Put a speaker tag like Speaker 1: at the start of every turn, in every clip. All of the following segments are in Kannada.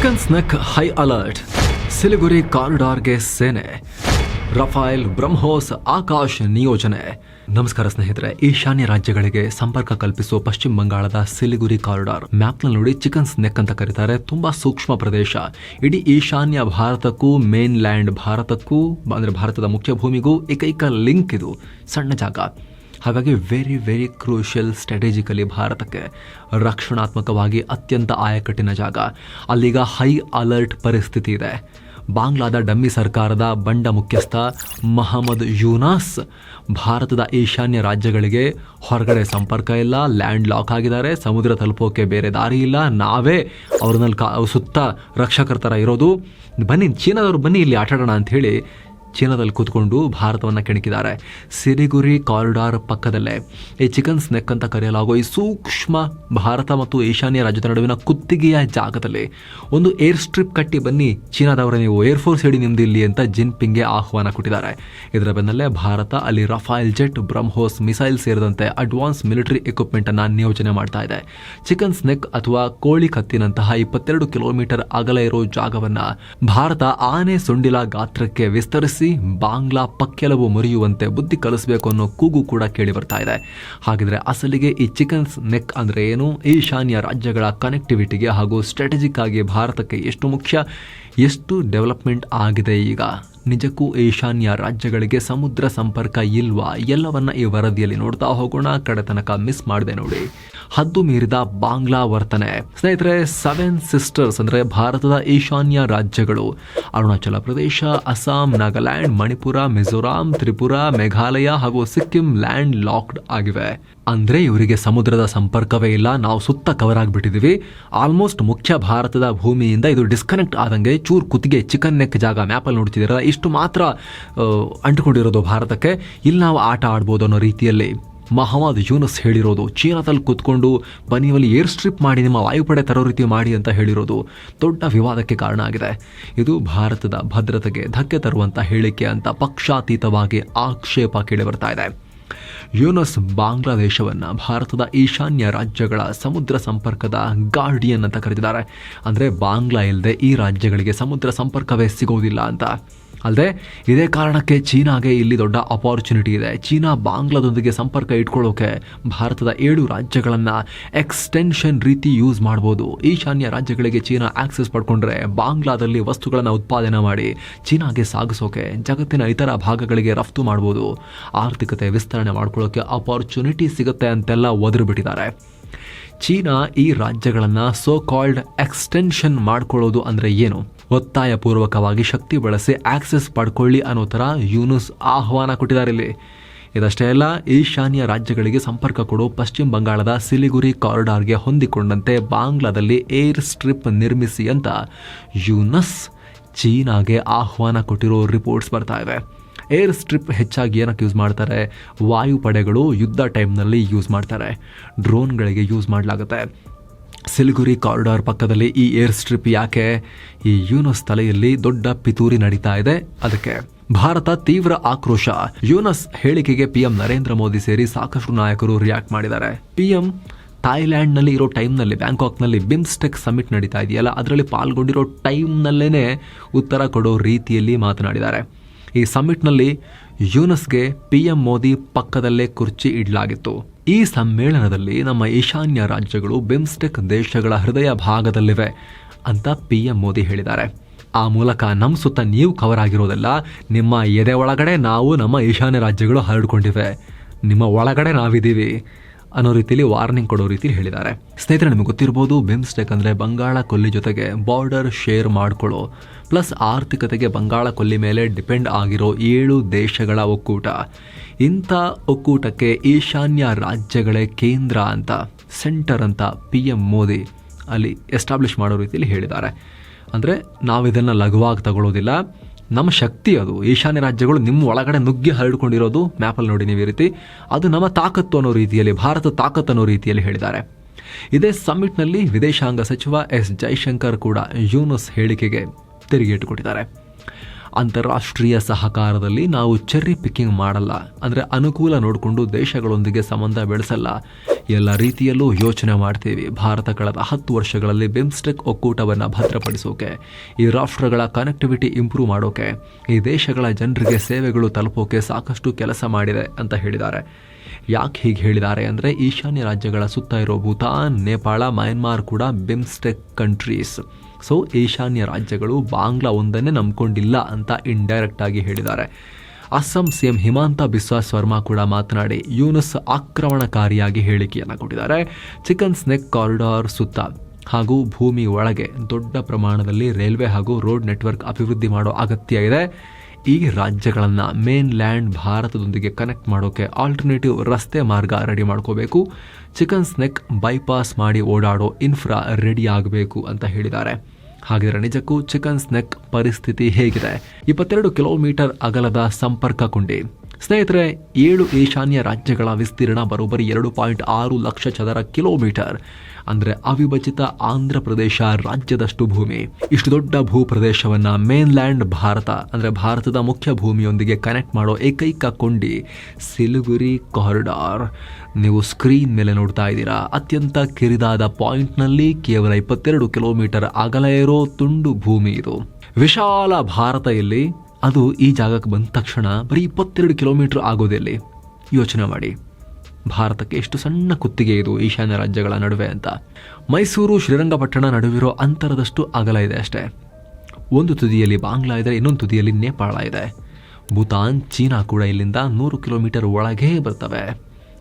Speaker 1: Chicken neck high alert Siliguri ಕಾರಿಡಾರ್ಗೆ ಸೇನೆ ರಫಾಯಲ್ ಬ್ರಹ್ಮೋಸ್ ಆಕಾಶ್ ನಿಯೋಜನೆ ನಮಸ್ಕಾರ ಸ್ನೇಹಿತರೆ, ಈಶಾನ್ಯ ರಾಜ್ಯಗಳಿಗೆ ಸಂಪರ್ಕ ಕಲ್ಪಿಸುವ ಪಶ್ಚಿಮ ಬಂಗಾಳದ ಸಿಲಿಗುರಿ ಕಾರಿಡಾರ್ ಮ್ಯಾಪ್ನಲ್ಲಿ ನೋಡಿ ಚಿಕನ್ ಸ್ನೆಕ್ ಅಂತ ಕರೀತಾರೆ. ತುಂಬಾ ಸೂಕ್ಷ್ಮ ಪ್ರದೇಶ. ಇಡೀ ಈಶಾನ್ಯ ಭಾರತಕ್ಕೂ ಮೇನ್ ಲ್ಯಾಂಡ್ ಭಾರತಕ್ಕೂ, ಅಂದ್ರೆ ಭಾರತದ ಮುಖ್ಯ ಭೂಮಿಗೂ ಏಕೈಕ ಲಿಂಕ್ ಇದು. ಸಣ್ಣ ಜಾಗ. ಹಾಗಾಗಿ ವೆರಿ ವೆರಿ ಕ್ರೂಷಿಯಲ್ ಸ್ಟ್ರಾಟಜಿಕಲಿ ಭಾರತಕ್ಕೆ ರಕ್ಷಣಾತ್ಮಕವಾಗಿ ಅತ್ಯಂತ ಆಯಕಟ್ಟಿನ ಜಾಗ. ಅಲ್ಲಿಗ ಹೈ ಅಲರ್ಟ್ ಪರಿಸ್ಥಿತಿ ಇದೆ. ಬಾಂಗ್ಲಾದ ಡಮ್ಮಿ ಸರ್ಕಾರದ ಬಂಡ ಮುಖ್ಯಸ್ಥ ಮಹಮ್ಮದ್ ಯೂನಾಸ್ ಭಾರತದ ಈಶಾನ್ಯ ರಾಜ್ಯಗಳಿಗೆ ಹೊರಗಡೆ ಸಂಪರ್ಕ ಇಲ್ಲ, ಲ್ಯಾಂಡ್ ಲಾಕ್ ಆಗಿದ್ದಾರೆ, ಸಮುದ್ರ ತಲುಪೋಕೆ ಬೇರೆ ದಾರಿ ಇಲ್ಲ, ನಾವೇ ಅವ್ರನ್ನಲ್ಲಿ ಕಾ ಸುತ್ತ ರಕ್ಷಕರ ಥರ ಇರೋದು. ಬನ್ನಿ, ಚೀನಾದವ್ರು ಬನ್ನಿ ಇಲ್ಲಿ ಆಟಾಡೋಣ ಹೇಳಿ ಚೀನಾದಲ್ಲಿ ಕೂತ್ಕೊಂಡು ಭಾರತವನ್ನು ಕೆಣಕಿದ್ದಾರೆ. ಸಿರಿಗುರಿ ಕಾರಿಡಾರ್ ಪಕ್ಕದಲ್ಲೇ ಈ ಚಿಕನ್ ಸ್ನೆಕ್ ಅಂತ ಕರೆಯಲಾಗುವ ಈ ಸೂಕ್ಷ್ಮ ಭಾರತ ಮತ್ತು ಈಶಾನ್ಯ ರಾಜ್ಯದ ನಡುವಿನ ಕುತ್ತಿಗೆಯ ಜಾಗದಲ್ಲಿ ಒಂದು ಏರ್ ಸ್ಟ್ರಿಪ್ ಕಟ್ಟಿ ಬನ್ನಿ, ಚೀನಾದವರ ನೀವು ಏರ್ಫೋರ್ಸ್ ಹೇಳಿ ನಿಮ್ದು ಇಲ್ಲಿ ಅಂತ ಜಿನ್ಪಿಂಗ್ಗೆ ಆಹ್ವಾನ ಕೊಟ್ಟಿದ್ದಾರೆ. ಇದರ ಬೆನ್ನಲ್ಲೇ ಭಾರತ ಅಲ್ಲಿ ರಫಾಯಲ್ ಜೆಟ್ ಬ್ರಹ್ಮೋಸ್ ಮಿಸೈಲ್ ಸೇರಿದಂತೆ ಅಡ್ವಾನ್ಸ್ ಮಿಲಿಟರಿ ಎಕ್ವಿಪ್ಮೆಂಟ್ ಅನ್ನ ನಿಯೋಜನೆ ಮಾಡ್ತಾ ಇದೆ. ಚಿಕನ್ ಸ್ನೆಕ್ ಅಥವಾ ಕೋಳಿ ಕತ್ತಿನಂತಹ ಇಪ್ಪತ್ತೆರಡು ಕಿಲೋಮೀಟರ್ ಅಗಲ ಇರೋ ಜಾಗವನ್ನ ಭಾರತ ಆನೆ ಸೊಂಡಿಲ ಗಾತ್ರಕ್ಕೆ ವಿಸ್ತರಿಸಿ ಬಾಂಗ್ಲಾ ಪಕ್ಕೆಲವು ಮುರಿಯುವಂತೆ ಬುದ್ಧಿ ಕಲಿಸಬೇಕು ಅನ್ನೋ ಕೂಗು ಕೂಡ ಕೇಳಿ ಬರ್ತಾ ಇದೆ. ಹಾಗಿದ್ರೆ ಅಸಲಿಗೆ ಈ ಚಿಕನ್ಸ್ ನೆಕ್ ಅಂದರೆ ಏನು? ಈಶಾನ್ಯ ರಾಜ್ಯಗಳ ಕನೆಕ್ಟಿವಿಟಿಗೆ ಹಾಗೂ ಸ್ಟ್ರಾಟಜಿಕ್ ಆಗಿ ಭಾರತಕ್ಕೆ ಎಷ್ಟು ಮುಖ್ಯ? ಎಷ್ಟು ಡೆವಲಪ್ಮೆಂಟ್ ಆಗಿದೆ ಈಗ? ನಿಜಕ್ಕೂ ಈಶಾನ್ಯ ರಾಜ್ಯಗಳಿಗೆ ಸಮುದ್ರ ಸಂಪರ್ಕ ಇಲ್ವಾ ಎಲ್ಲವನ್ನ ಈ ವರದಿಯಲ್ಲಿ ನೋಡ್ತಾ ಹೋಗೋಣ. ಕಡೆ ತನಕ ಮಿಸ್ ಮಾಡಿದೆ ನೋಡಿ. ಹದ್ದು ಮೀರಿದ ಬಾಂಗ್ಲಾ ವರ್ತನೆ. ಸ್ನೇಹಿತರೆ ಸೆವೆನ್ ಸಿಸ್ಟರ್ಸ್ ಅಂದ್ರೆ ಭಾರತದ ಈಶಾನ್ಯ ರಾಜ್ಯಗಳು. ಅರುಣಾಚಲ ಪ್ರದೇಶ, ಅಸ್ಸಾಂ, ನಾಗಾಲ್ಯಾಂಡ್, ಮಣಿಪುರ, ಮಿಜೋರಾಂ, ತ್ರಿಪುರ, ಮೇಘಾಲಯ ಹಾಗೂ ಸಿಕ್ಕಿಂ ಲ್ಯಾಂಡ್ ಲಾಕ್ಡ್ ಆಗಿವೆ. ಅಂದ್ರೆ ಇವರಿಗೆ ಸಮುದ್ರದ ಸಂಪರ್ಕವೇ ಇಲ್ಲ. ನಾವು ಸುತ್ತ ಕವರ್ ಆಗಿಬಿಟ್ಟಿದೀವಿ. ಆಲ್ಮೋಸ್ಟ್ ಮುಖ್ಯ ಭಾರತದ ಭೂಮಿಯಿಂದ ಇದು ಡಿಸ್ಕನೆಕ್ಟ್ ಆದಂಗೆ ಚೂರ್ ಕುತ್ತಿಗೆ ಚಿಕನ್ ನೆಕ್ ಜಾಗ ಮ್ಯಾಪಲ್ಲಿ ನೋಡ್ತಿದ್ದೀರಲ್ಲ ಇಷ್ಟು ಮಾತ್ರ ಅಂಟುಕೊಂಡಿರೋದು ಭಾರತಕ್ಕೆ. ಇಲ್ಲಿ ನಾವು ಆಟ ಆಡ್ಬೋದು ಅನ್ನೋ ರೀತಿಯಲ್ಲಿ ಮಹಮ್ಮದ್ ಯೂನಸ್ ಹೇಳಿರೋದು. ಚೀನಾದಲ್ಲಿ ಕೂತ್ಕೊಂಡು ಬನ್ನಿವಲ್ಲಿ ಏರ್ ಸ್ಟ್ರಿಪ್ ಮಾಡಿ ನಿಮ್ಮ ವಾಯುಪಡೆ ತರೋ ರೀತಿ ಮಾಡಿ ಅಂತ ಹೇಳಿರೋದು ದೊಡ್ಡ ವಿವಾದಕ್ಕೆ ಕಾರಣ ಆಗಿದೆ. ಇದು ಭಾರತದ ಭದ್ರತೆಗೆ ಧಕ್ಕೆ ತರುವಂಥ ಹೇಳಿಕೆ ಅಂತ ಪಕ್ಷಾತೀತವಾಗಿ ಆಕ್ಷೇಪ ಕೇಳಿ ಬರ್ತಾ ಇದೆ. ಯೂನಸ್ ಬಾಂಗ್ಲಾದೇಶವನ್ನ ಭಾರತದ ಈಶಾನ್ಯ ರಾಜ್ಯಗಳ ಸಮುದ್ರ ಸಂಪರ್ಕದ ಗಾರ್ಡಿಯನ್ ಅಂತ ಕರೆದಿದ್ದಾರೆ. ಅಂದರೆ ಬಾಂಗ್ಲಾ ಇಲ್ಲದೆ ಈ ರಾಜ್ಯಗಳಿಗೆ ಸಮುದ್ರ ಸಂಪರ್ಕವೇ ಸಿಗೋದಿಲ್ಲ ಅಂತ. ಅಲ್ಲದೆ, ಇದೇ ಕಾರಣಕ್ಕೆ ಚೀನಾಗೆ ಇಲ್ಲಿ ದೊಡ್ಡ ಅಪಾರ್ಚುನಿಟಿ ಇದೆ. ಚೀನಾ ಬಾಂಗ್ಲಾದೊಂದಿಗೆ ಸಂಪರ್ಕ ಇಟ್ಕೊಳ್ಳೋಕೆ ಭಾರತದ ಏಳು ರಾಜ್ಯಗಳನ್ನು ಎಕ್ಸ್ಟೆನ್ಷನ್ ರೀತಿ ಯೂಸ್ ಮಾಡ್ಬೋದು. ಈಶಾನ್ಯ ರಾಜ್ಯಗಳಿಗೆ ಚೀನಾ ಆಕ್ಸೆಸ್ ಪಡ್ಕೊಂಡ್ರೆ ಬಾಂಗ್ಲಾದಲ್ಲಿ ವಸ್ತುಗಳನ್ನು ಉತ್ಪಾದನೆ ಮಾಡಿ ಚೀನಾಗೆ ಸಾಗಿಸೋಕೆ ಜಗತ್ತಿನ ಇತರ ಭಾಗಗಳಿಗೆ ರಫ್ತು ಮಾಡ್ಬೋದು. ಆರ್ಥಿಕತೆ ವಿಸ್ತರಣೆ ಮಾಡ್ಕೊಳ್ಳೋಕೆ ಅಪಾರ್ಚುನಿಟಿ ಸಿಗುತ್ತೆ ಅಂತೆಲ್ಲ ಒದರು ಬಿಟ್ಟಿದ್ದಾರೆ ಚೀನಾ ಈ ರಾಜ್ಯಗಳನ್ನು ಸೋ ಕಾಲ್ಡ್ ಎಕ್ಸ್ಟೆನ್ಷನ್ ಮಾಡ್ಕೊಳ್ಳೋದು ಅಂದರೆ ಏನು? ಒತ್ತಾಯಪೂರ್ವಕವಾಗಿ ಶಕ್ತಿ ಬಳಸಿ ಆಕ್ಸೆಸ್ ಪಡ್ಕೊಳ್ಳಿ ಅನ್ನೋ ಥರ ಯೂನುಸ್ ಆಹ್ವಾನ ಕೊಟ್ಟಿದ್ದಾರೆ ಇಲ್ಲಿ. ಇದಷ್ಟೇ ಅಲ್ಲ, ಈಶಾನ್ಯ ರಾಜ್ಯಗಳಿಗೆ ಸಂಪರ್ಕ ಕೊಡೋ ಪಶ್ಚಿಮ ಬಂಗಾಳದ ಸಿಲಿಗುರಿ ಕಾರಿಡಾರ್ಗೆ ಹೊಂದಿಕೊಂಡಂತೆ ಬಾಂಗ್ಲಾದಲ್ಲಿ ಏರ್ ಸ್ಟ್ರಿಪ್ ನಿರ್ಮಿಸಿ ಅಂತ ಯೂನಸ್ ಚೀನಾಗೆ ಆಹ್ವಾನ ಕೊಟ್ಟಿರೋ ರಿಪೋರ್ಟ್ಸ್ ಬರ್ತಾ ಇವೆ ಏರ್ ಸ್ಟ್ರಿಪ್ ಹೆಚ್ಚಾಗಿ ಏನಕ್ಕೆ ಯೂಸ್ ಮಾಡ್ತಾರೆ? ವಾಯುಪಡೆಗಳು ಯುದ್ಧ ಟೈಮ್ನಲ್ಲಿ ಯೂಸ್ ಮಾಡ್ತಾರೆ. ಡ್ರೋನ್ಗಳಿಗೆ ಯೂಸ್ ಮಾಡಲಾಗುತ್ತೆ. ಸಿಲಿಗುರಿ ಕಾರಿಡಾರ್ ಪಕ್ಕದಲ್ಲಿ ಈ ಏರ್ ಸ್ಟ್ರಿಪ್ ಯಾಕೆ? ಈ ಯೂನಸ್ ತಲೆಯಲ್ಲಿ ದೊಡ್ಡ ಪಿತೂರಿ ನಡೀತಾ ಇದೆ. ಅದಕ್ಕೆ ಭಾರತ ತೀವ್ರ ಆಕ್ರೋಶ. ಯೂನಸ್ ಹೇಳಿಕೆಗೆ ಪಿಎಂ ನರೇಂದ್ರ ಮೋದಿ ಸೇರಿ ಸಾಕಷ್ಟು ನಾಯಕರು ರಿಯಾಕ್ಟ್ ಮಾಡಿದ್ದಾರೆ. ಪಿಎಂ ಥಾಯ್ಲ್ಯಾಂಡ್ನಲ್ಲಿ ಇರೋ ಟೈಮ್ನಲ್ಲಿ, ಬ್ಯಾಂಕಾಕ್ನಲ್ಲಿ ಬಿಮ್ಸ್ಟೆಕ್ ಸಮಿಟ್ ನಡೀತಾ ಇದೆಯಲ್ಲ, ಅದರಲ್ಲಿ ಪಾಲ್ಗೊಂಡಿರೋ ಟೈಮ್ನಲ್ಲೇ ಉತ್ತರ ಕೊಡೋ ರೀತಿಯಲ್ಲಿ ಮಾತನಾಡಿದ್ದಾರೆ. ಈ ಸಮ್ಮಿಟ್ನಲ್ಲಿ ಯೂನಸ್ಗೆ ಪಿಎಂ ಮೋದಿ ಪಕ್ಕದಲ್ಲೇ ಕುರ್ಚಿ ಇಡಲಾಗಿತ್ತು. ಈ ಸಮ್ಮೇಳನದಲ್ಲಿ ನಮ್ಮ ಈಶಾನ್ಯ ರಾಜ್ಯಗಳು ಬಿಮ್ಸ್ಟೆಕ್ ದೇಶಗಳ ಹೃದಯ ಭಾಗದಲ್ಲಿವೆ ಅಂತ ಪಿಎಂ ಮೋದಿ ಹೇಳಿದ್ದಾರೆ. ಆ ಮೂಲಕ ನಮ್ಮ ಸುತ್ತ ನೀವು ಕವರ್ ಆಗಿರೋದಲ್ಲ ನಿಮ್ಮ ಎದೆ ಒಳಗಡೆ ನಾವು ನಮ್ಮ ಈಶಾನ್ಯ ರಾಜ್ಯಗಳು ಹರಡ್ಕೊಂಡಿವೆ. ನಿಮ್ಮ ಒಳಗಡೆ ನಾವಿದ್ದೀವಿ. ಅನ್ನೋ ರೀತಿಯಲ್ಲಿ ವಾರ್ನಿಂಗ್ ಕೊಡೋ ರೀತಿ ಹೇಳಿದ್ದಾರೆ. ಸ್ನೇಹಿತರೆ, ನಿಮಗೆ ಗೊತ್ತಿರ್ಬೋದು ಬಿಮ್ಸ್ಟೆಕ್ ಅಂದರೆ ಬಂಗಾಳ ಕೊಲ್ಲಿ ಜೊತೆಗೆ ಬಾರ್ಡರ್ ಶೇರ್ ಮಾಡ್ಕೊಳ್ಳೋ ಪ್ಲಸ್ ಆರ್ಥಿಕತೆಗೆ ಬಂಗಾಳ ಕೊಲ್ಲಿ ಮೇಲೆ ಡಿಪೆಂಡ್ ಆಗಿರೋ ಏಳು ದೇಶಗಳ ಒಕ್ಕೂಟ. ಇಂಥ ಒಕ್ಕೂಟಕ್ಕೆ ಈಶಾನ್ಯ ರಾಜ್ಯಗಳೇ ಕೇಂದ್ರ ಅಂತ ಸೆಂಟರ್ ಅಂತ ಪಿ ಎಂ ಮೋದಿ ಅಲ್ಲಿ ಎಸ್ಟಾಬ್ಲಿಷ್ ಮಾಡೋ ರೀತಿಯಲ್ಲಿ ಹೇಳಿದ್ದಾರೆ. ಅಂದರೆ ನಾವು ಇದನ್ನು ಲಘುವಾಗಿ ತಗೊಳ್ಳೋದಿಲ್ಲ ನಮ್ಮ ಶಕ್ತಿ ಅದು. ಈಶಾನ್ಯ ರಾಜ್ಯಗಳು ನಿಮ್ಮ ಒಳಗಡೆ ನುಗ್ಗಿ ಹರಡಿಕೊಂಡಿರೋದು ಮ್ಯಾಪಲ್ಲಿ ನೋಡಿ ನೀವು ಈ ರೀತಿ. ಅದು ನಮ್ಮ ತಾಕತ್ತು ಅನ್ನೋ ರೀತಿಯಲ್ಲಿ, ಭಾರತ ತಾಕತ್ತು ಅನ್ನೋ ರೀತಿಯಲ್ಲಿ ಹೇಳಿದ್ದಾರೆ. ಇದೇ ಸಮ್ಮಿಟ್ನಲ್ಲಿ ವಿದೇಶಾಂಗ ಸಚಿವ ಎಸ್ ಜೈಶಂಕರ್ ಕೂಡ ಯೂನಸ್ ಹೇಳಿಕೆಗೆ ತೆರಿಗೆ ಕೊಟ್ಟಿದ್ದಾರೆ ಅಂತಾರಾಷ್ಟ್ರೀಯ ಸಹಕಾರದಲ್ಲಿ ನಾವು ಚೆರ್ರಿ ಪಿಕ್ಕಿಂಗ್ ಮಾಡಲ್ಲ. ಅಂದರೆ ಅನುಕೂಲ ನೋಡಿಕೊಂಡು ದೇಶಗಳೊಂದಿಗೆ ಸಂಬಂಧ ಬೆಳೆಸಲ್ಲ. ಎಲ್ಲ ರೀತಿಯಲ್ಲೂ ಯೋಚನೆ ಮಾಡ್ತೀವಿ. ಭಾರತ ಕಳೆದ ಹತ್ತು ವರ್ಷಗಳಲ್ಲಿ ಬಿಮ್ಸ್ಟೆಕ್ ಒಕ್ಕೂಟವನ್ನು ಭದ್ರಪಡಿಸೋಕೆ, ಈ ರಾಷ್ಟ್ರಗಳ ಕನೆಕ್ಟಿವಿಟಿ ಇಂಪ್ರೂವ್ ಮಾಡೋಕೆ, ಈ ದೇಶಗಳ ಜನರಿಗೆ ಸೇವೆಗಳು ತಲುಪೋಕೆ ಸಾಕಷ್ಟು ಕೆಲಸ ಮಾಡಿದೆ ಅಂತ ಹೇಳಿದ್ದಾರೆ. ಯಾಕೆ ಹೀಗೆ ಹೇಳಿದ್ದಾರೆ ಅಂದರೆ, ಈಶಾನ್ಯ ರಾಜ್ಯಗಳ ಸುತ್ತ ಇರೋ ಭೂತಾನ್, ನೇಪಾಳ, ಮ್ಯಾನ್ಮಾರ್ ಕೂಡ ಬಿಮ್ಸ್ಟೆಕ್ ಕಂಟ್ರೀಸ್ ಸೊ ಈಶಾನ್ಯ ರಾಜ್ಯಗಳು ಬಾಂಗ್ಲಾ ಒಂದನ್ನೇ ನಂಬ್ಕೊಂಡಿಲ್ಲ ಅಂತ ಇಂಡೈರೆಕ್ಟ್ ಆಗಿ ಹೇಳಿದ್ದಾರೆ. ಅಸ್ಸಾಂ ಸಿಎಂ ಹಿಮಾಂತ ಬಿಸ್ವಾಸ್ ವರ್ಮಾ ಕೂಡ ಮಾತನಾಡಿ ಯೂನಸ್ ಆಕ್ರಮಣಕಾರಿಯಾಗಿ ಹೇಳಿಕೆಯನ್ನು ಕೊಟ್ಟಿದ್ದಾರೆ. ಚಿಕನ್ ಸ್ನೆಕ್ ಕಾರಿಡಾರ್ ಸುತ್ತ ಹಾಗೂ ಭೂಮಿ ಒಳಗೆ ದೊಡ್ಡ ಪ್ರಮಾಣದಲ್ಲಿ ರೈಲ್ವೆ ಹಾಗೂ ರೋಡ್ ನೆಟ್ವರ್ಕ್ ಅಭಿವೃದ್ಧಿ ಮಾಡೋ ಅಗತ್ಯ ಇದೆ. ಈ ರಾಜ್ಯಗಳನ್ನು ಮೇನ್ ಲ್ಯಾಂಡ್ ಭಾರತದೊಂದಿಗೆ ಕನೆಕ್ಟ್ ಮಾಡೋಕ್ಕೆ ಆಲ್ಟರ್ನೇಟಿವ್ ರಸ್ತೆ ಮಾರ್ಗ ರೆಡಿ ಮಾಡ್ಕೋಬೇಕು. ಚಿಕನ್ ಸ್ನೆಕ್ ಬೈಪಾಸ್ ಮಾಡಿ ಓಡಾಡೋ ಇನ್ಫ್ರಾ ರೆಡಿ ಆಗಬೇಕು ಅಂತ ಹೇಳಿದ್ದಾರೆ. ಹಾಗಿದ್ರೆ ನಿಜಕ್ಕೂ ಚಿಕನ್ ಸ್ನೆಕ್ ಪರಿಸ್ಥಿತಿ ಹೇಗಿದೆ? ಇಪ್ಪತ್ತೆರಡು ಕಿಲೋಮೀಟರ್ ಅಗಲದ ಸಂಪರ್ಕ ಕೊಂಡಿ ಸ್ನೇಹಿತರೆ, ಏಳು ಈಶಾನ್ಯ ರಾಜ್ಯಗಳ ವಿಸ್ತೀರ್ಣ ಬರೋಬ್ಬರಿ ಎರಡು ಪಾಯಿಂಟ್ ಆರು ಲಕ್ಷ ಚದರ ಕಿಲೋಮೀಟರ್. ಅಂದರೆ ಅವಿಭಜಿತ ಆಂಧ್ರ ಪ್ರದೇಶ ರಾಜ್ಯದಷ್ಟು ಭೂಮಿ. ಇಷ್ಟು ದೊಡ್ಡ ಭೂ ಪ್ರದೇಶವನ್ನು ಮೇನ್ಲ್ಯಾಂಡ್ ಭಾರತ, ಅಂದರೆ ಭಾರತದ ಮುಖ್ಯ ಭೂಮಿಯೊಂದಿಗೆ ಕನೆಕ್ಟ್ ಮಾಡೋ ಏಕೈಕ ಕೊಂಡಿ ಸಿಲಿಗುರಿ ಕಾರಿಡಾರ್ ನೀವು ಸ್ಕ್ರೀನ್ ಮೇಲೆ ನೋಡ್ತಾ ಇದ್ದೀರಾ, ಅತ್ಯಂತ ಕಿರಿದಾದ ಪಾಯಿಂಟ್ನಲ್ಲಿ ಕೇವಲ ಇಪ್ಪತ್ತೆರಡು ಕಿಲೋಮೀಟರ್ ಅಗಲ ಇರೋ ತುಂಡು ಭೂಮಿ ಇದು. ವಿಶಾಲ ಭಾರತ ಇಲ್ಲಿ. ಅದು ಈ ಜಾಗಕ್ಕೆ ಬಂದ ತಕ್ಷಣ ಬರೀ ಇಪ್ಪತ್ತೆರಡು ಕಿಲೋಮೀಟರ್ ಆಗೋದಿಲ್ಲಿ ಯೋಚನೆ ಮಾಡಿ. ಭಾರತಕ್ಕೆ ಎಷ್ಟು ಸಣ್ಣ ಕುತ್ತಿಗೆ ಇದು ಈಶಾನ್ಯ ರಾಜ್ಯಗಳ ನಡುವೆ ಅಂತ. ಮೈಸೂರು, ಶ್ರೀರಂಗಪಟ್ಟಣ ನಡುವಿರೋ ಅಂತರದಷ್ಟು ಅಗಲ ಇದೆ ಅಷ್ಟೇ. ಒಂದು ತುದಿಯಲ್ಲಿ ಬಾಂಗ್ಲಾ ಇದೆ, ಇನ್ನೊಂದು ತುದಿಯಲ್ಲಿ ನೇಪಾಳ ಇದೆ. ಭೂತಾನ್, ಚೀನಾ ಕೂಡ ಇಲ್ಲಿಂದ ನೂರು ಕಿಲೋಮೀಟರ್ ಒಳಗೇ ಬರ್ತವೆ.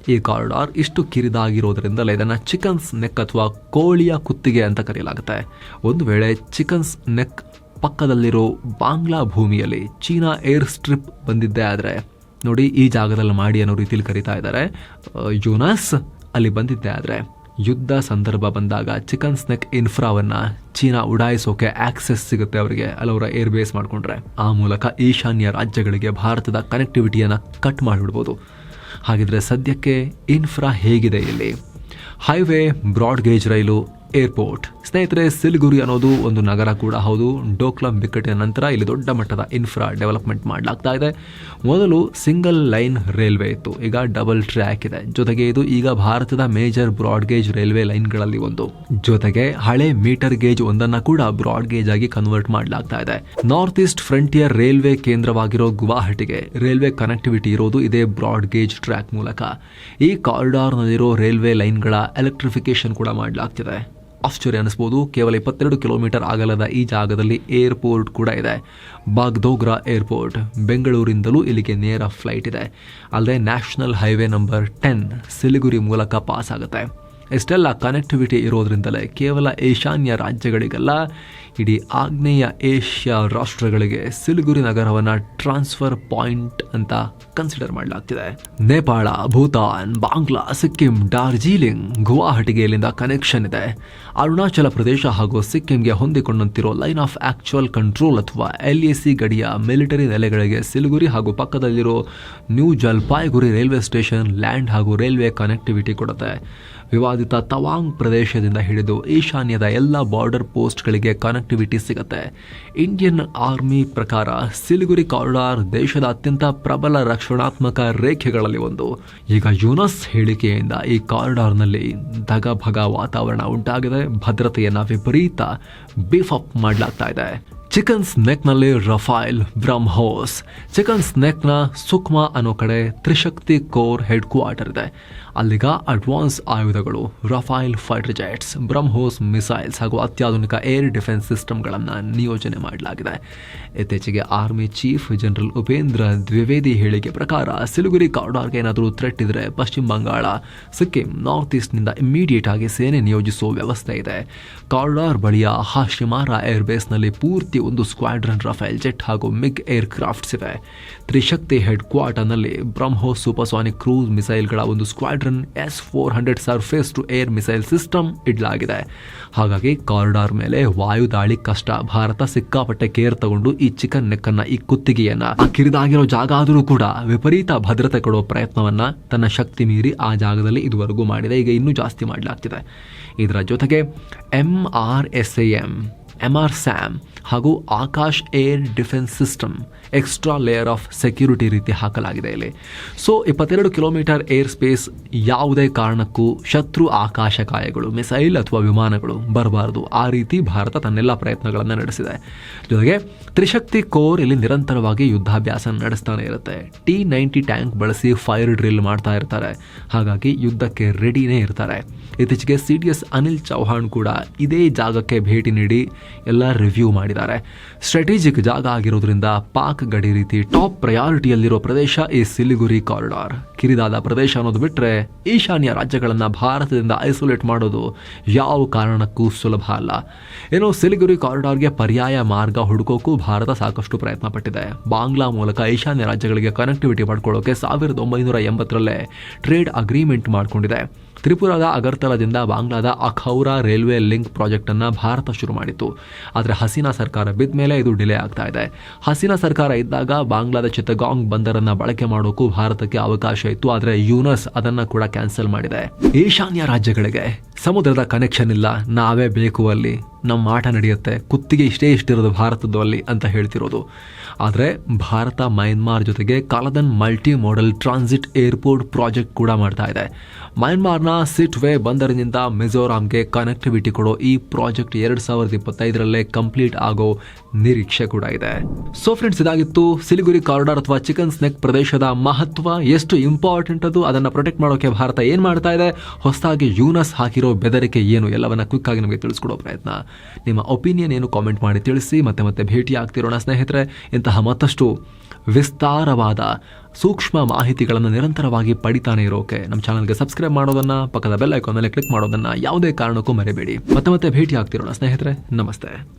Speaker 1: ಈ ಕಾರಿಡಾರ್ ಇಷ್ಟು ಕಿರಿದಾಗಿರೋದ್ರಿಂದಲೇ ಇದನ್ನು ಚಿಕನ್ಸ್ ನೆಕ್ ಅಥವಾ ಕೋಳಿಯ ಕುತ್ತಿಗೆ ಅಂತ ಕರೆಯಲಾಗುತ್ತೆ ಒಂದು ವೇಳೆ ಚಿಕನ್ಸ್ ನೆಕ್ ಪಕ್ಕದಲ್ಲಿರೋ ಬಾಂಗ್ಲಾ ಭೂಮಿಯಲ್ಲಿ ಚೀನಾ ಏರ್ ಸ್ಟ್ರಿಪ್ ಬಂದಿದ್ದೇ ಆದರೆ, ನೋಡಿ ಈ ಜಾಗದಲ್ಲಿ ಮಾಡಿ ಅನ್ನೋ ರೀತಿಯಲ್ಲಿ ಕರೀತಾ ಇದ್ದಾರೆ. ಯುನಸ್ ಅಲ್ಲಿ ಬಂದಿದ್ದೆ ಆದರೆ, ಯುದ್ಧ ಸಂದರ್ಭ ಬಂದಾಗ ಚಿಕನ್ ಸ್ನೆಕ್ ಇನ್ಫ್ರಾವನ್ನು ಚೀನಾ ಉಡಾಯಿಸೋಕೆ ಆಕ್ಸೆಸ್ ಸಿಗುತ್ತೆ ಅವರಿಗೆ ಅಲ್ಲವರ ಏರ್ ಬೇಸ್ ಮಾಡಿಕೊಂಡ್ರೆ. ಆ ಮೂಲಕ ಈಶಾನ್ಯ ರಾಜ್ಯಗಳಿಗೆ ಭಾರತದ ಕನೆಕ್ಟಿವಿಟಿಯನ್ನು ಕಟ್ ಮಾಡಿಬಿಡ್ಬೋದು. ಹಾಗಿದ್ರೆ ಸದ್ಯಕ್ಕೆ ಇನ್ಫ್ರಾ ಹೇಗಿದೆ ಇಲ್ಲಿ? Highway broad gauge rail airport ಸ್ನೇಹಿತರೆ, ಸಿಲ್ಗುರಿ ಅನ್ನೋದು ಒಂದು ನಗರ ಕೂಡ ಹೌದು. ಡೋಕ್ಲಂ, ಬಿಕ್ಕಟ್ಟಿನ ನಂತರ ಇಲ್ಲಿ ದೊಡ್ಡ ಮಟ್ಟದ ಇನ್ಫ್ರಾ ಡೆವಲಪ್ಮೆಂಟ್ ಮಾಡಲಾಗ್ತಾ ಇದೆ. ಮೊದಲು ಸಿಂಗಲ್ ಲೈನ್ ರೈಲ್ವೆ ಇತ್ತು. ಈಗ ಡಬಲ್ ಟ್ರ್ಯಾಕ್ ಇದೆ. ಜೊತೆಗೆ ಇದು ಈಗ ಭಾರತದ ಮೇಜರ್ ಬ್ರಾಡ್ ಗೇಜ್ ರೈಲ್ವೆ ಲೈನ್ಗಳಲ್ಲಿ ಒಂದು. ಜೊತೆಗೆ ಹಳೆ ಮೀಟರ್ ಗೇಜ್ ಒಂದನ್ನ ಕೂಡ ಬ್ರಾಡ್ ಗೇಜ್ ಆಗಿ ಕನ್ವರ್ಟ್ ಮಾಡಲಾಗ್ತಾ ಇದೆ. ನಾರ್ತ್ ಈಸ್ಟ್ ಫ್ರಂಟಿಯರ್ ರೈಲ್ವೆ ಕೇಂದ್ರವಾಗಿರೋ ಗುವಾಹಟಿಗೆ ರೈಲ್ವೆ ಕನೆಕ್ಟಿವಿಟಿ ಇರೋದು ಇದೇ ಬ್ರಾಡ್ ಗೇಜ್ ಟ್ರ್ಯಾಕ್ ಮೂಲಕ. ಈ ಕಾರಿಡಾರ್ನಲ್ಲಿರೋ ರೈಲ್ವೆ ಲೈನ್ಗಳ ಎಲೆಕ್ಟ್ರಿಫಿಕೇಶನ್ ಕೂಡ ಮಾಡಲಾಗ್ತಿದೆ. ಆಶ್ಚರ್ಯ ಅನಿಸ್ಬೋದು ಕೇವಲ ಇಪ್ಪತ್ತೆರಡು ಕಿಲೋಮೀಟರ್ ಆಗಲದ ಈ ಜಾಗದಲ್ಲಿ ಏರ್ಪೋರ್ಟ್ ಕೂಡ ಇದೆ. ಬಾಗ್ದೋಗ್ರಾ ಏರ್ಪೋರ್ಟ್, ಬೆಂಗಳೂರಿಂದಲೂ ಇಲ್ಲಿಗೆ ನೇರ ಫ್ಲೈಟ್ ಇದೆ. ಅಲ್ಲದೆ national highway number ten Siliguri ಮೂಲಕ ಪಾಸ್ ಆಗುತ್ತೆ ಇಷ್ಟೆಲ್ಲ ಕನೆಕ್ಟಿವಿಟಿ ಇರೋದ್ರಿಂದಲೇ ಕೇವಲ ಈಶಾನ್ಯ ರಾಜ್ಯಗಳಿಗಲ್ಲ, ಇಡೀ ಆಗ್ನೇಯ ಏಷ್ಯಾ ರಾಷ್ಟ್ರಗಳಿಗೆ ಸಿಲಿಗುರಿ ನಗರವನ್ನು ಟ್ರಾನ್ಸ್ಫರ್ ಪಾಯಿಂಟ್ ಅಂತ ಕನ್ಸಿಡರ್ ಮಾಡಲಾಗ್ತಿದೆ. ನೇಪಾಳ, ಭೂತಾನ್, ಬಾಂಗ್ಲಾ, ಸಿಕ್ಕಿಂ, ಡಾರ್ಜಿಲಿಂಗ್, ಗುವಾಹಟಿಗೆ ಇಲ್ಲಿಂದ ಕನೆಕ್ಷನ್ ಇದೆ. ಅರುಣಾಚಲ ಪ್ರದೇಶ ಹಾಗೂ ಸಿಕ್ಕಿಂಗೆ ಹೊಂದಿಕೊಂಡಂತಿರೋ ಲೈನ್ ಆಫ್ ಆಕ್ಚುಯಲ್ ಕಂಟ್ರೋಲ್ ಅಥವಾ ಎಲ್ ಎ ಸಿ ಗಡಿಯ ಮಿಲಿಟರಿ ನೆಲೆಗಳಿಗೆ ಸಿಲಿಗುರಿ ಹಾಗೂ ಪಕ್ಕದಲ್ಲಿರೋ new Jalpaiguri railway station land ಹಾಗೂ ರೈಲ್ವೆ ಕನೆಕ್ಟಿವಿಟಿ ಕೊಡುತ್ತೆ. ವಿವಾದಿತ ತವಾಂಗ್ ಪ್ರದೇಶದಿಂದ ಹಿಡಿದು ಈಶಾನ್ಯದ ಎಲ್ಲ ಬಾರ್ಡರ್ ಪೋಸ್ಟ್ಗಳಿಗೆ ಕನೆಕ್ಟಿವಿಟಿ ಸಿಗುತ್ತೆ. ಇಂಡಿಯನ್ ಆರ್ಮಿ ಪ್ರಕಾರ ಸಿಲಿಗುರಿ ಕಾರಿಡಾರ್ ದೇಶದ ಅತ್ಯಂತ ಪ್ರಬಲ ರಕ್ಷಣಾತ್ಮಕ ರೇಖೆಗಳಲ್ಲಿ ಒಂದು. ಈಗ ಯುನಸ್ ಹೇಳಿಕೆಯಿಂದ ಈ ಕಾರಿಡಾರ್ನಲ್ಲಿ ದಗಭಗ ವಾತಾವರಣ ಉಂಟಾಗಿದೆ. ಭದ್ರತೆಯನ್ನು ವಿಪರೀತ ಬೀಫ್ ಅಪ್ ಮಾಡಲಾಗ್ತಾ ಇದೆ. ಚಿಕನ್ ಸ್ನೆಕ್ನಲ್ಲಿ ರಫೈಲ್ ಬ್ರಹ್ಮೋಸ್. ಚಿಕನ್ ಸ್ನೆಕ್ನ ಸುಕ್ಮಾ ಅನ್ನೋ ಕಡೆ ತ್ರಿಶಕ್ತಿ ಕೋರ್ ಹೆಡ್ ಕ್ವಾರ್ಟರ್ ಇದೆ. ಅಲ್ಲಿಗ ಅಡ್ವಾನ್ಸ್ ಆಯುಧಗಳು Rafale fighter jets, BrahMos missiles ಹಾಗೂ ಅತ್ಯಾಧುನಿಕ ಏರ್ ಡಿಫೆನ್ಸ್ ಸಿಸ್ಟಮ್ಗಳನ್ನು ನಿಯೋಜನೆ ಮಾಡಲಾಗಿದೆ. ಇತ್ತೀಚೆಗೆ army chief general Upendra Dwivedi ಹೇಳಿಕೆ ಪ್ರಕಾರ ಸಿಲಿಗುರಿ ಕಾರಿಡಾರ್ಗೆ ಏನಾದರೂ ಥ್ರೆಟ್ ಇದ್ರೆ ಪಶ್ಚಿಮ ಬಂಗಾಳ, ಸಿಕ್ಕಿಂ, ನಾರ್ತ್ ಈಸ್ಟ್ನಿಂದ ಇಮಿಡಿಯೇಟ್ ಆಗಿ ಸೇನೆ ನಿಯೋಜಿಸುವ ವ್ಯವಸ್ಥೆ ಇದೆ. ಕಾರಿಡಾರ್ ಬಳಿಯ ಹಾಶಿಮಾರ ಏರ್ ಬೇಸ್ನಲ್ಲಿ ಪೂರ್ತಿ ಒಂದು ಸ್ಕ್ವಾಡ್ರನ್ ರಫೇಲ್ ಜೆಟ್ ಹಾಗೂ ಮಿಗ್ ಏರ್ ಕ್ರಾಫ್ಟ್ಸ್ ಇವೆ ತ್ರಿಶಕ್ತಿ ಹೆಡ್ ಕ್ವಾರ್ಟರ್ನಲ್ಲಿ ಬ್ರಹ್ಮೋ ಸೂಪರ್ಸಾನಿಕ್ ಕ್ರೂಸ್ ಮಿಸೈಲ್ಗಳ ಒಂದು squadron S four hundred surface to air missile system ಇಡಲಾಗಿದೆ. ಹಾಗಾಗಿ ಕಾರಿಡಾರ್ ಮೇಲೆ ವಾಯು ದಾಳಿ ಕಷ್ಟ, ಭಾರತ ಸಿಕ್ಕಾಪಟ್ಟೆ ಕೇರ್ ತಗೊಂಡು ಈ ಚಿಕನ್ ನೆಕ್ಕನ್ನ ಈ ಕುತ್ತಿಗೆಯನ್ನ ಕಿರಿದಾಗಿರೋ ಜಾಗ ಆದರೂ ಕೂಡ ವಿಪರೀತ ಭದ್ರತೆ ಕೊಡುವ ಪ್ರಯತ್ನವನ್ನ ತನ್ನ ಶಕ್ತಿ ಮೀರಿ ಆ ಜಾಗದಲ್ಲಿ ಇದುವರೆಗೂ ಮಾಡಿದೆ. ಈಗ ಇನ್ನೂ ಜಾಸ್ತಿ ಮಾಡಲಾಗ್ತಿದೆ. ಇದರ ಜೊತೆಗೆ M R S A M M R SAM ಹಾಗೂ Akash air defence system extra layer of security ರೀತಿ ಹಾಕಲಾಗಿದೆ ಇಲ್ಲಿ. ಸೊ ಇಪ್ಪತ್ತೆರಡು ಕಿಲೋಮೀಟರ್ ಏರ್ ಸ್ಪೇಸ್ ಯಾವುದೇ ಕಾರಣಕ್ಕೂ ಶತ್ರು ಆಕಾಶಕಾಯಗಳು ಮಿಸೈಲ್ ಅಥವಾ ವಿಮಾನಗಳು ಬರಬಾರದು. ಆ ರೀತಿ ಭಾರತ ತನ್ನೆಲ್ಲ ಪ್ರಯತ್ನಗಳನ್ನು ನಡೆಸಿದೆ. ಜೊತೆಗೆ ತ್ರಿಶಕ್ತಿ ಕೋರ್ ಇಲ್ಲಿ ನಿರಂತರವಾಗಿ ಯುದ್ಧಾಭ್ಯಾಸ ನಡೆಸ್ತಾನೆ ಇರುತ್ತೆ. ಟಿ ನೈಂಟಿ ಟ್ಯಾಂಕ್ ಬಳಸಿ ಫೈರ್ ಡ್ರಿಲ್ ಮಾಡ್ತಾ ಇರ್ತಾರೆ. ಹಾಗಾಗಿ ಯುದ್ಧಕ್ಕೆ ರೆಡಿನೇ ಇರ್ತಾರೆ. ಇತ್ತೀಚೆಗೆ C D S Anil Chauhan ಕೂಡ ಇದೇ ಜಾಗಕ್ಕೆ ಭೇಟಿ ನೀಡಿ ಎಲ್ಲ ರಿವ್ಯೂ ಮಾಡಿದ್ದಾರೆ. ಸ್ಟ್ರಾಟಜಿಕ್ ಜಾಗ ಆಗಿರೋದ್ರಿಂದ ಪಾಕ್ ಗಡಿ ರೀತಿ ಟಾಪ್ ಪ್ರಯಾರಿಟಿಯಲ್ಲಿರೋ ಪ್ರದೇಶ ಈ ಸಿಲಿಗುರಿ ಕಾರಿಡಾರ್. ಕಿರಿದಾದ ಪ್ರದೇಶ ಅನ್ನೋದು ಬಿಟ್ಟರೆ ಈಶಾನ್ಯ ರಾಜ್ಯಗಳನ್ನು ಭಾರತದಿಂದ ಐಸೋಲೇಟ್ ಮಾಡೋದು ಯಾವ ಕಾರಣಕ್ಕೂ ಸುಲಭ ಅಲ್ಲ. ಏನೋ ಸಿಲಿಗುರಿ ಕಾರಿಡಾರ್ಗೆ ಪರ್ಯಾಯ ಮಾರ್ಗ ಹುಡುಕೋಕ್ಕೂ ಭಾರತ ಸಾಕಷ್ಟು ಪ್ರಯತ್ನ ಪಟ್ಟಿದೆ ಬಾಂಗ್ಲಾ ಮೂಲಕ ಈಶಾನ್ಯ ರಾಜ್ಯಗಳಿಗೆ ಕನೆಕ್ಟಿವಿಟಿ ಮಾಡ್ಕೊಳ್ಳೋಕೆ ಸಾವಿರದ ಒಂಬೈನೂರ ಎಂಬತ್ತರಲ್ಲೇ ಟ್ರೇಡ್ ಅಗ್ರಿಮೆಂಟ್ ಮಾಡಿಕೊಂಡಿದೆ. ತ್ರಿಪುರಾದ ಅಗರ್ತಲಾದಿಂದ ಬಾಂಗ್ಲಾದ ಅಖೌರಾ ರೈಲ್ವೆ ಲಿಂಕ್ ಪ್ರಾಜೆಕ್ಟ್ ಅನ್ನ ಭಾರತ ಶುರು ಮಾಡಿತ್ತು. ಆದರೆ ಹಸೀನಾ ಸರ್ಕಾರ ಬಿದ್ದ ಮೇಲೆ ಇದು ಡಿಲೇ ಆಗ್ತಾ ಇದೆ. ಹಸೀನಾ ಸರ್ಕಾರ ಇದ್ದಾಗ ಬಾಂಗ್ಲಾದ ಚಿತ್ತಗಾಂಗ್ ಬಂದರನ್ನ ಬಳಕೆ ಮಾಡೋಕ್ಕೂ ಭಾರತಕ್ಕೆ ಅವಕಾಶ ಇತ್ತು. ಆದರೆ ಯೂನಸ್ ಅದನ್ನ ಕೂಡ ಕ್ಯಾನ್ಸಲ್ ಮಾಡಿದೆ. ಈಶಾನ್ಯ ರಾಜ್ಯಗಳಿಗೆ ಸಮುದ್ರದ ಕನೆಕ್ಷನ್ ಇಲ್ಲ. ನಾವೇ ಬೇಕು ಅಲ್ಲಿ. ನಮ್ಮ ಆಟ ನಡೆಯುತ್ತೆ. ಕುತ್ತಿಗೆ ಇಷ್ಟೇ ಇಷ್ಟಿರೋದು ಭಾರತದ್ದು ಅಲ್ಲಿ ಅಂತ ಹೇಳ್ತಿರೋದು. ಆದರೆ ಭಾರತ, ಮಯನ್ಮಾರ್ ಜೊತೆಗೆ Kaladan multi modal transit airport project ಕೂಡ ಮಾಡ್ತಾ ಇದೆ. ಮೈನ್ಮಾರ್ನ ಸಿಟ್ ವೇ ಬಂದರಿನಿಂದ ಮಿಜೋರಾಂಗೆ ಕನೆಕ್ಟಿವಿಟಿ ಕೊಡೋ ಈ ಪ್ರಾಜೆಕ್ಟ್ ಎರಡು ಸಾವಿರದ ಇಪ್ಪತ್ತೈದರಲ್ಲೇ ಕಂಪ್ಲೀಟ್ ಆಗೋ ನಿರೀಕ್ಷೆ ಕೂಡ ಇದೆ. ಸೊ ಫ್ರೆಂಡ್ಸ್ ಇದಾಗಿತ್ತು ಸಿಲಿಗುರಿ ಕಾರಿಡಾರ್ ಅಥವಾ ಚಿಕನ್ ಸ್ನೆಕ್ ಪ್ರದೇಶದ ಮಹತ್ವ, ಎಷ್ಟು ಇಂಪಾರ್ಟೆಂಟ್ ಅದು, ಅದನ್ನು ಪ್ರೊಟೆಕ್ಟ್ ಮಾಡೋಕೆ ಭಾರತ ಏನು ಮಾಡ್ತಾ ಇದೆ, ಹೊಸದಾಗಿ ಯೂನಸ್ ಹಾಕಿರೋ ಬೆದರಿಕೆ ಏನು, ಎಲ್ಲವನ್ನ ಕ್ವಿಕ್ ಆಗಿ ನಮಗೆ ತಿಳಿಸ್ಕೊಡೋ ಪ್ರಯತ್ನ. ನಿಮ್ಮ ಒಪಿನಿಯನ್ ಏನು ಕಾಮೆಂಟ್ ಮಾಡಿ ತಿಳಿಸಿ, ಮತ್ತೆ ಮತ್ತೆ ಭೇಟಿ ಆಗ್ತಿರೋಣ ಸ್ನೇಹಿತರೆ. ಇಂತಹ ಮತ್ತಷ್ಟು ವಿಸ್ತಾರವಾದ ಸೂಕ್ಷ್ಮ ಮಾಹಿತಿಗಳನ್ನು ನಿರಂತರವಾಗಿ ಪಡಿತಾನೆ ಇರೋಕೆ ನಮ್ಮ ಚಾನಲ್ಗೆ ಸಬ್ಸ್ಕ್ರೈಬ್ ಮಾಡೋದನ್ನ, ಪಕ್ಕದ ಬೆಲ್ ಐಕಾನ್ ಮೇಲೆ ಕ್ಲಿಕ್ ಮಾಡೋದನ್ನ ಯಾವುದೇ ಕಾರಣಕ್ಕೂ ಮರೆಯಬೇಡಿ ಮತ್ತೆ ಮತ್ತೆ ಭೇಟಿ ಆಗ್ತಿರೋಣ ಸ್ನೇಹಿತರೆ. ನಮಸ್ತೆ.